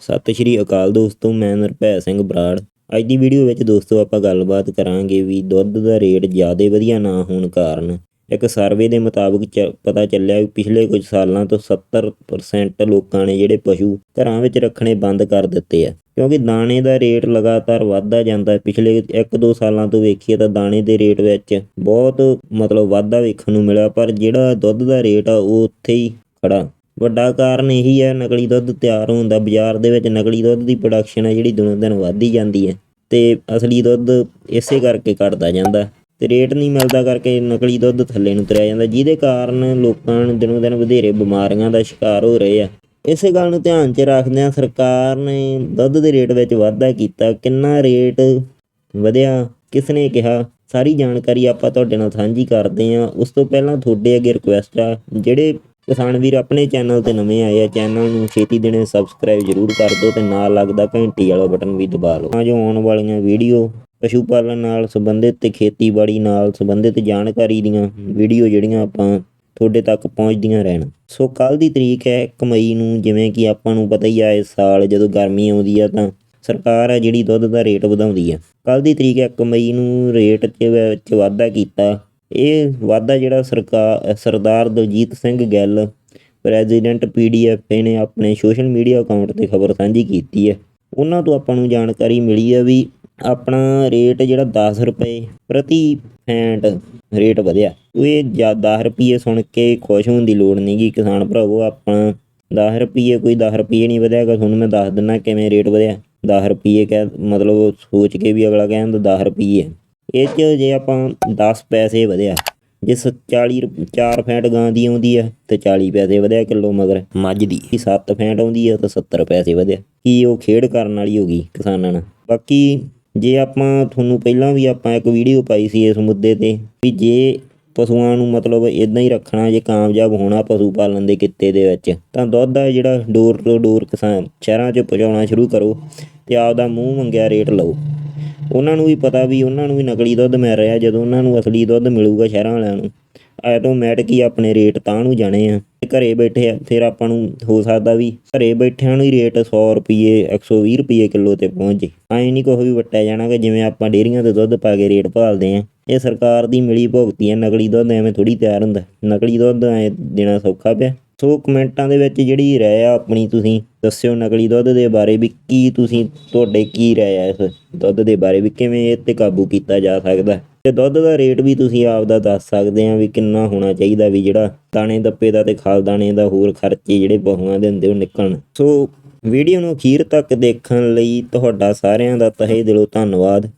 ਸਤਿ ਸ਼੍ਰੀ ਅਕਾਲ ਦੋਸਤੋ, ਮੈਂ ਨਿਰਭੈ ਸਿੰਘ ਬਰਾੜ। ਅੱਜ ਦੀ ਵੀਡੀਓ ਵਿੱਚ ਦੋਸਤੋ, ਆਪਾਂ ਗੱਲਬਾਤ ਕਰਾਂਗੇ ਵੀ ਦੁੱਧ ਦਾ ਰੇਟ ਜ਼ਿਆਦਾ ਵਧੀਆ ਨਾ ਹੋਣ ਕਾਰਨ। ਇੱਕ ਸਰਵੇ ਦੇ ਮੁਤਾਬਕ ਚ- ਪਤਾ ਚੱਲਿਆ ਵੀ ਪਿਛਲੇ ਕੁਝ ਸਾਲਾਂ ਤੋਂ 70% ਲੋਕਾਂ ਨੇ ਜਿਹੜੇ ਪਸ਼ੂ ਘਰਾਂ ਵਿੱਚ ਰੱਖਣੇ ਬੰਦ ਕਰ ਦਿੱਤੇ ਆ। ਕਿਉਂਕਿ ਦਾਣੇ ਦਾ ਰੇਟ ਲਗਾਤਾਰ ਵਧਦਾ ਜਾਂਦਾ ਹੈ ਪਿਛਲੇ 1-2 ਸਾਲਾਂ ਤੋਂ ਵੇਖੀਏ ਤਾਂ ਦਾਣੇ ਦੇ ਰੇਟ ਵਿੱਚ ਬਹੁਤ ਮਤਲਬ ਵਾਧਾ ਵੇਖਣ ਨੂੰ ਮਿਲਿਆ, ਪਰ ਜਿਹੜਾ ਦੁੱਧ ਦਾ ਰੇਟ ਆ, ਉਹ ਉੱਥੇ ਹੀ ਖੜਾ ਵੱਡਾ ਕਾਰਨ ਇਹੀ ਹੈ, ਨਕਲੀ ਦੁੱਧ ਤਿਆਰ ਹੋਣ ਦਾ ਬਾਜ਼ਾਰ ਦੇ ਵਿੱਚ ਨਕਲੀ ਦੁੱਧ ਦੀ ਪ੍ਰੋਡਕਸ਼ਨ ਹੈ ਜਿਹੜੀ ਦਿਨੋਂ ਦਿਨ ਵੱਧਦੀ ਜਾਂਦੀ ਹੈ ਤੇ ਅਸਲੀ ਦੁੱਧ ਇਸੇ ਕਰਕੇ ਘਟਦਾ ਜਾਂਦਾ ਤੇ ਰੇਟ ਨਹੀਂ ਮਿਲਦਾ ਕਰਕੇ ਨਕਲੀ ਦੁੱਧ ਥੱਲੇ ਨੂੰ ਤੁਰਿਆ ਜਾਂਦਾ, ਜਿਹਦੇ ਕਾਰਨ ਲੋਕਾਂ ਨੂੰ ਦਿਨੋਂ ਦਿਨ ਵਧੇਰੇ ਬਿਮਾਰੀਆਂ ਦਾ ਸ਼ਿਕਾਰ ਹੋ ਰਹੇ ਆ। ਇਸੇ ਗੱਲ ਨੂੰ ਧਿਆਨ 'ਚ ਰੱਖਦਿਆਂ ਸਰਕਾਰ ਨੇ ਦੁੱਧ ਦੇ ਰੇਟ ਵਿੱਚ ਵਾਧਾ ਕੀਤਾ, ਕਿੰਨਾ ਰੇਟ ਵਧਿਆ ਕਿਸ ਨੇ ਕਿਹਾ, ਸਾਰੀ ਜਾਣਕਾਰੀ ਆਪਾਂ ਤੁਹਾਡੇ ਨਾਲ ਸਾਂਝੀ ਕਰਦੇ ਹਾਂ। ਉਸ ਤੋਂ ਪਹਿਲਾਂ ਤੁਹਾਡੇ ਅੱਗੇ ਰਿਕੁਐਸਟ ਆ, ਜਿਹੜੇ ਕਿਸਾਨ ਵੀਰ, ਆਪਣੇ ਚੈਨਲ ਤੇ ਨਵੇਂ ਆਏ ਆ ਚੈਨਲ ਨੂੰ ਛੇਤੀ ਦੇਣੇ ਸਬਸਕ੍ਰਾਈਬ ਜਰੂਰ ਕਰ ਦਿਓ ਤੇ ਨਾਲ ਲੱਗਦਾ ਘੰਟੀ ਵਾਲਾ ਬਟਨ ਵੀ ਦਬਾ ਲਓ। ਤਾਂ ਜੋ ਆਉਣ ਵਾਲੀਆਂ ਵੀਡੀਓ ਪਸ਼ੂ ਪਾਲਣ ਨਾਲ ਸੰਬੰਧਿਤ ਤੇ ਖੇਤੀਬਾੜੀ ਨਾਲ ਸੰਬੰਧਿਤ ਜਾਣਕਾਰੀ ਦੀਆਂ ਵੀਡੀਓ ਜਿਹੜੀਆਂ ਆਪਾਂ ਤੁਹਾਡੇ ਤੱਕ ਪਹੁੰਚਦੀਆਂ ਰਹਿਣ। ਸੋ ਕੱਲ ਦੀ ਤਰੀਕ ਹੈ 1 ਮਈ ਨੂੰ, ਜਿਵੇਂ ਕਿ ਆਪਾਂ ਨੂੰ ਪਤਾ ਹੀ ਆ, ਇਸ ਸਾਲ ਜਦੋਂ ਗਰਮੀ ਆਉਂਦੀ ਆ ਤਾਂ ਸਰਕਾਰ ਹੈ ਜਿਹੜੀ ਦੁੱਧ ਦਾ ਰੇਟ ਵਧਾਉਂਦੀ ਆ। ਕੱਲ ਦੀ ਤਰੀਕ ਹੈ 1 ਮਈ ਨੂੰ ਰੇਟ 'ਚ ਵਿੱਚ ਵਾਧਾ ਕੀਤਾ ਇਹ ਵਾਧਾ ਜਿਹੜਾ ਸਰਕਾਰ ਸਰਦਾਰ ਦਲਜੀਤ ਸਿੰਘ ਗਿੱਲ, ਪ੍ਰੈਜ਼ੀਡੈਂਟ ਪੀਡੀਐਫ ਨੇ ਆਪਣੇ ਸੋਸ਼ਲ ਮੀਡੀਆ ਅਕਾਊਂਟ ਤੇ ਖਬਰ ਸਾਂਝੀ ਕੀਤੀ ਹੈ। ਉਹਨਾਂ ਤੋਂ ਆਪਾਂ ਨੂੰ ਜਾਣਕਾਰੀ ਮਿਲੀ ਹੈ ਵੀ ਆਪਣਾ ਰੇਟ ਜਿਹੜਾ 10 ਰੁਪਏ ਪ੍ਰਤੀ ਫੈਂਟ ਰੇਟ ਵਧਿਆ। ਉਹ ਇਹ ਜਾਂ 10 ਰੁਪਏ ਸੁਣ ਕੇ ਖੁਸ਼ ਹੋਣ ਦੀ ਲੋੜ ਨਹੀਂਗੀ ਕਿਸਾਨ ਭਰਾਵੋ ਆਪਣਾ 10 ਰੁਪਏ ਕੋਈ 10 ਰੁਪਏ ਨਹੀਂ ਵਧਿਆਗਾ ਤੁਹਾਨੂੰ ਮੈਂ ਦੱਸ ਦਿੰਦਾ ਕਿਵੇਂ ਰੇਟ ਵਧਿਆ। 10 ਰੁਪਏ ਕਹਿ, ਮਤਲਬ ਸੋਚ ਕੇ ਵੀ ਅਗਲਾ ਕਹਿੰਦਾ 10 ਰੁਪਏ। ਇਹ 'ਚ ਜੇ ਆਪਾਂ 10 ਪੈਸੇ ਵਧਿਆ ਜਿਸ 40 ਰੁਪ- ਚਾਰ ਫੈਂਟ ਗਾਂ ਦੀ ਆਉਂਦੀ ਆ, ਤੇ 40 ਪੈਸੇ ਵਧਿਆ ਕਿਲੋ ਮਗਰ। ਮੱਝ ਦੀ 7 ਫੈਂਟ ਆਉਂਦੀ ਆ, ਤਾਂ 70 ਪੈਸੇ ਵਧਿਆ। ਕੀ ਉਹ ਖੇਡ ਕਰਨ ਵਾਲੀ ਹੋ ਗਈ ਕਿਸਾਨਾਂ ਨਾਲ? ਬਾਕੀ ਜੇ ਆਪਾਂ, ਤੁਹਾਨੂੰ ਪਹਿਲਾਂ ਵੀ ਆਪਾਂ ਇੱਕ ਵੀਡੀਓ ਪਾਈ ਸੀ ਇਸ ਮੁੱਦੇ ਤੇ, ਵੀ ਜੇ ਪਸ਼ੂਆਂ ਨੂੰ ਮਤਲਬ ਇਦਾਂ ਹੀ ਰੱਖਣਾ, ਜੇ ਕਾਮਯਾਬ ਹੋਣਾ ਪਸ਼ੂ ਪਾਲਣ ਦੇ ਕਿੱਤੇ ਦੇ ਵਿੱਚ, ਤਾਂ ਦੁੱਧ ਦਾ ਜਿਹੜਾ ਡੋਰ ਟੂ ਡੋਰ ਕਿਸਾਨ ਸ਼ਹਿਰਾਂ 'ਚ ਪਹੁੰਚਾਉਣਾ ਸ਼ੁਰੂ ਕਰੋ ਤੇ ਆਪਦਾ ਮੂੰਹ ਮੰਗਿਆ ਰੇਟ ਲਓ। ਉਹਨਾਂ ਨੂੰ ਵੀ ਪਤਾ ਵੀ ਉਹਨਾਂ ਨੂੰ ਵੀ ਨਕਲੀ ਦੁੱਧ ਮਿਲ ਰਿਹਾ, ਜਦੋਂ ਉਹਨਾਂ ਨੂੰ ਅਸਲੀ ਦੁੱਧ ਮਿਲੂਗਾ ਸ਼ਹਿਰਾਂ ਵਾਲਿਆਂ ਨੂੰ ਆਟੋਮੈਟਿਕ ਹੀ ਆਪਣੇ ਰੇਟ ਤਾਂ ਨੂੰ ਜਾਣੇ ਆ। ਤੇ ਘਰੇ ਬੈਠੇ ਆ, ਫਿਰ ਆਪਾਂ ਨੂੰ ਹੋ ਸਕਦਾ ਵੀ ਘਰੇ ਬੈਠਿਆਂ ਨੂੰ ਹੀ ਰੇਟ 100 ਰੁਪਏ 120 ਰੁਪਏ ਕਿਲੋ ਤੇ ਪਹੁੰਚ। ਜੇ ਐਂ ਨਹੀਂ ਕੁਛ ਵੀ ਵਟਿਆ ਜਾਣਾ ਕਿ ਜਿਵੇਂ ਆਪਾਂ ਡੇਅਰੀਆਂ ਤੇ ਦੁੱਧ ਪਾ ਕੇ ਰੇਟ ਭਾਲਦੇ ਆ। ਇਹ ਸਰਕਾਰ ਦੀ ਮਿਲੀ ਭੁਗਤੀ ਹੈ ਨਕਲੀ ਦੁੱਧ ਐਵੇਂ ਥੋੜੀ ਤਿਆਰ ਹੁੰਦਾ। ਨਕਲੀ ਦੁੱਧ ਐ ਦੇਣਾ ਸੌਖਾ ਪਿਆ। ਸੋ ਕਮੈਂਟਾਂ ਦੇ ਵਿੱਚ ਜਿਹੜੀ ਰਾਏ ਆ ਆਪਣੀ ਤੁਸੀਂ ਦੱਸਿਓ ਨਕਲੀ ਦੁੱਧ ਦੇ ਬਾਰੇ ਵੀ ਕੀ ਤੁਸੀਂ ਤੁਹਾਡੇ ਕੀ ਰਾਏ ਆ ਇਸ ਦੁੱਧ ਦੇ ਬਾਰੇ ਵੀ ਕਿਵੇਂ ਇਹ ਤੇ ਕਾਬੂ ਕੀਤਾ ਜਾ ਸਕਦਾ। ਤੇ ਦੁੱਧ ਦਾ ਰੇਟ ਵੀ ਤੁਸੀਂ ਆਪਦਾ ਦੱਸ ਸਕਦੇ ਆ ਵੀ ਕਿੰਨਾ ਹੋਣਾ ਚਾਹੀਦਾ ਵੀ ਜਿਹੜਾ ਦਾਣੇ ਦੱਪੇ ਦਾ ਤੇ ਖਾਲ ਦਾਣੇ ਦਾ ਹੋਰ ਖਰਚੇ ਜਿਹੜੇ ਪਹੁਆਂ ਦੇ ਹੁੰਦੇ ਉਹ ਨਿਕਲਣ। ਸੋ ਵੀਡੀਓ ਨੂੰ ਅਖੀਰ ਤੱਕ ਦੇਖਣ ਲਈ ਤੁਹਾਡਾ ਸਾਰਿਆਂ ਦਾ ਤਹਿ ਦਿਲੋਂ ਧੰਨਵਾਦ।